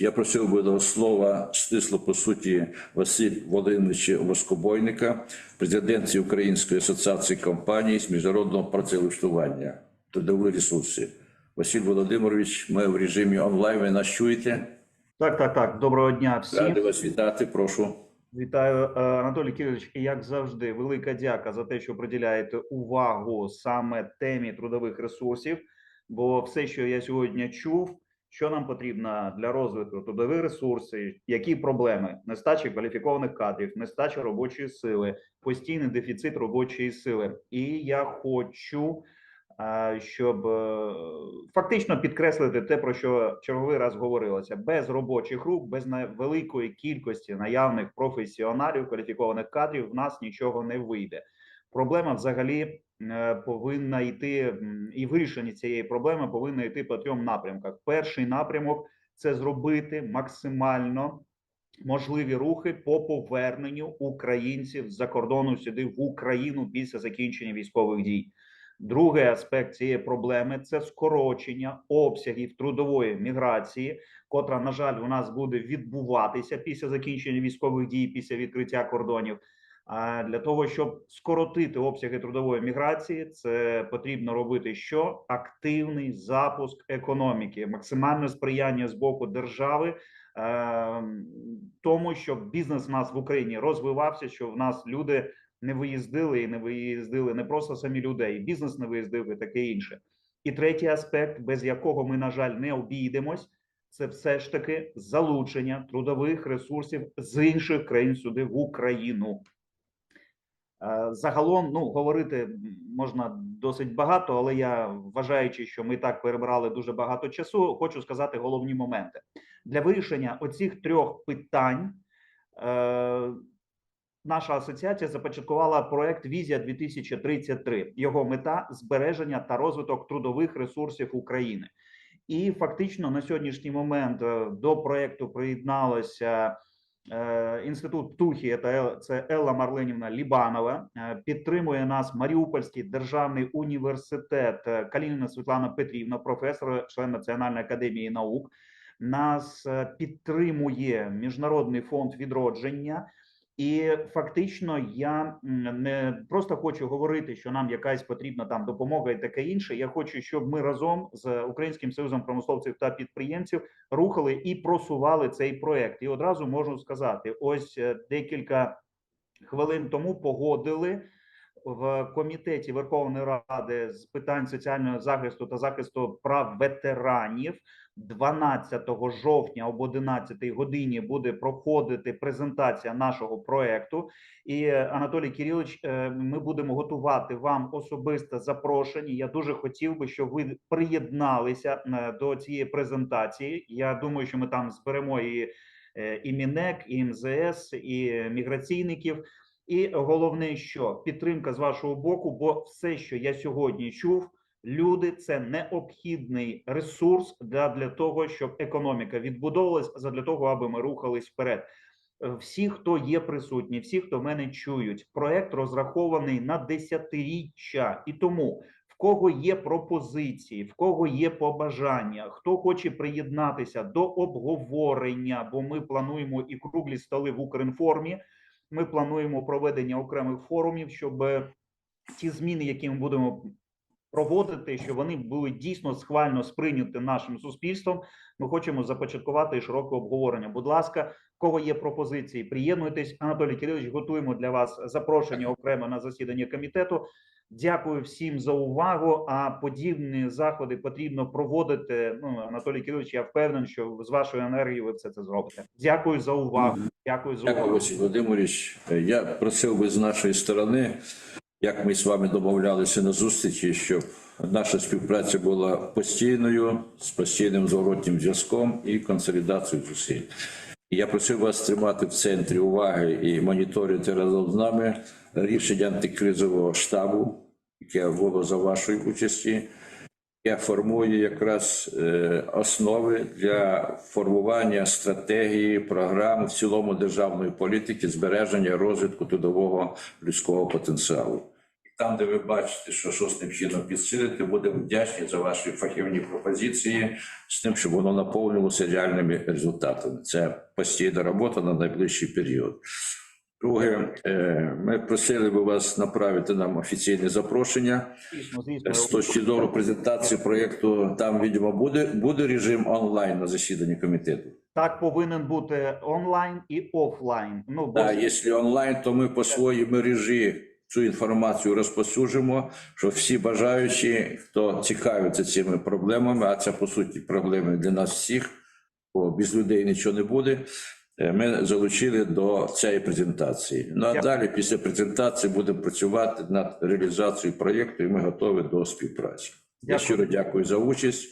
Я просив би до слова стисло по суті Василь Володимировича Воскобойника, президент Української асоціації компаній з міжнародного працевлаштування трудові ресурси. Василь Володимирович, ми в режимі онлайн. Ви нас чуєте? Так, так, так. Доброго дня всім. вас вітати. Прошу. Вітаю, е, Анатолій Кирилович. І як завжди, велика дяка за те, що приділяєте увагу саме темі трудових ресурсів. Бо все, що я сьогодні чув, що нам потрібно для розвитку трудових ресурсів, які проблеми нестача кваліфікованих кадрів, нестача робочої сили, постійний дефіцит робочої сили. І я хочу, е, щоб е, фактично підкреслити те, про що черговий раз говорилося: без робочих рук, без великої кількості наявних професіоналів, кваліфікованих кадрів, в нас нічого не вийде. Проблема взагалі повинна йти, і вирішення цієї проблеми повинно йти по трьом напрямках. Перший напрямок це зробити максимально можливі рухи по поверненню українців з-за кордону сюди в Україну після закінчення військових дій. Другий аспект цієї проблеми це скорочення обсягів трудової міграції, котра, на жаль, у нас буде відбуватися після закінчення військових дій, після відкриття кордонів. А для того, щоб скоротити обсяги трудової міграції, це потрібно робити що активний запуск економіки, максимальне сприяння з боку держави е, тому, щоб бізнес у нас в Україні розвивався, щоб в нас люди не виїздили і не виїздили не просто самі людей, бізнес не виїздив і таке інше. І третій аспект, без якого ми, на жаль, не обійдемось, це все ж таки залучення трудових ресурсів з інших країн сюди в Україну. Е, Загалом, ну говорити можна досить багато, але я вважаючи, що ми так перебрали дуже багато часу, хочу сказати головні моменти для вирішення оцих трьох питань. Е, наша асоціація започаткувала проект Візія 2033 Його мета збереження та розвиток трудових ресурсів України. І фактично на сьогоднішній момент е, до проекту приєдналося інститут Птухі, це, Ел- Елла Марленівна Лібанова. Е, підтримує нас Маріупольський державний університет е, Калініна Світлана Петрівна, професор, член Національної академії наук. Нас е, підтримує Міжнародний фонд відродження. І фактично я не просто хочу говорити, що нам якась потрібна там допомога і таке інше. Я хочу, щоб ми разом з Українським союзом промисловців та підприємців рухали і просували цей проект. І одразу можу сказати: ось е, декілька хвилин тому погодили в комітеті Верховної Ради з питань соціального захисту та захисту прав ветеранів. 12 жовтня об 11 годині буде проходити презентація нашого проекту. І Анатолій Кирилович, е, ми будемо готувати вам особисте запрошення. Я дуже хотів би, щоб ви приєдналися е, до цієї презентації. Я думаю, що ми там зберемо і, е, і МІНЕК, і МЗС, і міграційників. І головне, що підтримка з вашого боку, бо все, що я сьогодні чув, люди це необхідний ресурс для, для того, щоб економіка відбудовувалась, для того, аби ми рухались вперед. Е, Всі, хто є присутні, всі, хто мене чують, проект розрахований на десятиріччя, і тому в кого є пропозиції, в кого є побажання, хто хоче приєднатися до обговорення, бо ми плануємо і круглі столи в Укрінформі. Ми плануємо проведення окремих форумів, щоб е, ті зміни, які ми будемо проводити, щоб вони були дійсно схвально сприйняті нашим суспільством. Ми хочемо започаткувати широке обговорення. Будь ласка, кого є пропозиції, приєднуйтесь. Анатолій Кирилович, готуємо для вас запрошення окремо на засідання комітету. Дякую всім за увагу. А подібні заходи потрібно проводити. Ну, Анатолій Кирилович, я впевнений, що з вашою енергією ви все це зробите. Дякую за увагу. Дякую за увагу. Василь Володимирович. Я просив би з нашої сторони, як ми з вами домовлялися на зустрічі, щоб наша співпраця була постійною, з постійним зворотнім зв'язком і консолідацією зусиль. Я просив вас тримати в центрі уваги і моніторити разом з нами рішення антикризового штабу, яке було за вашої участі, формує якраз е, основи для формування стратегії, програм в цілому державної політики збереження розвитку трудового людського потенціалу. там, де ви бачите, що щось необхідно підсилити, будемо вдячні за ваші фахівні пропозиції з тим, щоб воно наповнилося реальними результатами. Це постійна робота на найближчий період. Друге, е, ми просили би вас направити нам офіційне запрошення з точки зору презентації проєкту. Там, видимо, буде, буде режим онлайн на засіданні комітету. Так повинен бути онлайн і офлайн. Ну, бо Да, якщо онлайн, то ми по своїй мережі цю інформацію розпосюджимо, що всі бажаючі, хто цікавиться цими проблемами, а це по суті проблеми для нас всіх, бо без людей нічого не буде. Е, Ми залучили до цієї презентації. Ну а далі, після презентації, будемо працювати над реалізацією проєкту, і ми готові до співпраці. Я щиро дякую за участь.